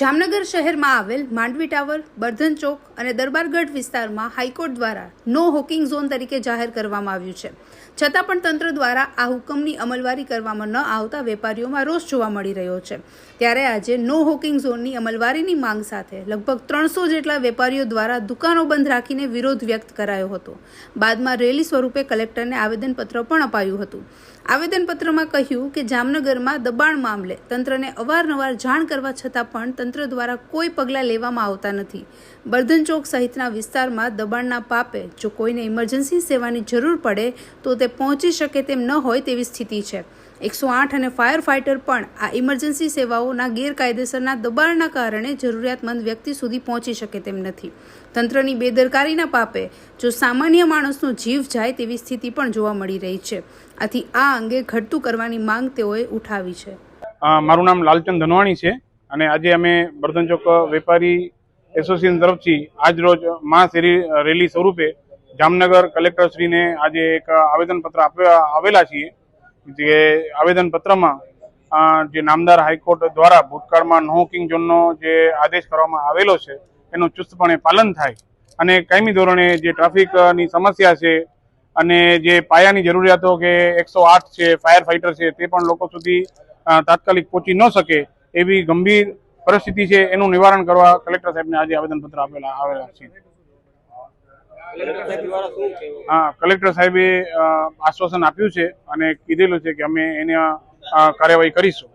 જામનગર શહેરમાં આવેલ માંડવી ટાવર, બર્ધન ચોક અને દરબારગઢ વિસ્તારમાં હાઈકોર્ટ દ્વારા નો હોકિંગ ઝોન તરીકે જાહેર કરવામાં આવ્યું છે. છતાં પણ તંત્ર દ્વારા આ હુકમની અમલવારી કરવામાં ન આવતા વેપારીઓમાં રોષ જોવા મળી રહ્યો છે. ત્યારે આજે નો હોકિંગ ઝોનની અમલવારીની માંગ સાથે લગભગ ત્રણસો જેટલા વેપારીઓ દ્વારા દુકાનો બંધ રાખીને વિરોધ વ્યક્ત કરાયો હતો. બાદમાં રેલી સ્વરૂપે કલેક્ટરને આવેદનપત્ર પણ અપાયું હતું. આવેદનપત્રમાં કહ્યું કે જામનગરમાં દબાણ મામલે તંત્રને અવારનવાર જાણ કરવા છતાં પણ તંત્ર દ્વારા કોઈ પગલાં લેવામાં આવતા નથી. બર્ધન ચોક સહિતના વિસ્તારમાં દબાણના પાપે જો કોઈને ઇમરજન્સી સેવાની જરૂર પડે તો તે પહોંચી શકે તેમ ન હોય તેવી સ્થિતિ છે. એકસો આઠ અને ફાયર ફાઇટર પણ આ ઇમરજન્સી સેવાઓના ગેરકાયદેસરના દબાણના કારણે જરૂરિયાતમંદ વ્યક્તિ સુધી પહોંચી શકે તેમ નથી. તંત્રની બેદરકારીના પાપે જો સામાન્ય માણસનો જીવ જાય તેવી સ્થિતિ પણ જોવા મળી રહી છે. આથી આ અંગે ઘટતું કરવાની માંગ તેઓએ ઉઠાવી છે. મારું નામ લાલચંદ ધનવાણી છે. અને આજે અમે બર્ધન ચોક વેપારી એસોસિએશન તરફથી આજ રોજ મહાશેરી રેલી સ્વરૂપે જામનગર કલેક્ટરશ્રીને આજે એક આવેદનપત્ર આપ્યા આવેલા છીએ. જે આવેદનપત્રમાં જે નામદાર હાઈકોર્ટ દ્વારા ભૂતકાળમાં નો કિંગ ઝોનનો જે આદેશ કરવામાં આવેલો છે, એનું ચુસ્તપણે પાલન થાય અને કાયમી ધોરણે જે ટ્રાફિકની સમસ્યા છે અને જે પાયાની જરૂરિયાતો કે એકસો આઠ છે, ફાયર ફાઇટર છે, તે પણ લોકો સુધી તાત્કાલિક પહોંચી ન શકે એવી ગંભીર પરિસ્થિતિ છે એનું નિવારણ કરવા કલેક્ટર સાહેબને આજે આવેદનપત્ર આપેલા આવેલા છે. હા, કલેક્ટર સાહેબે આશ્વાસન આપ્યું છે અને કીધેલું છે કે અમે એને કાર્યવાહી કરીશું.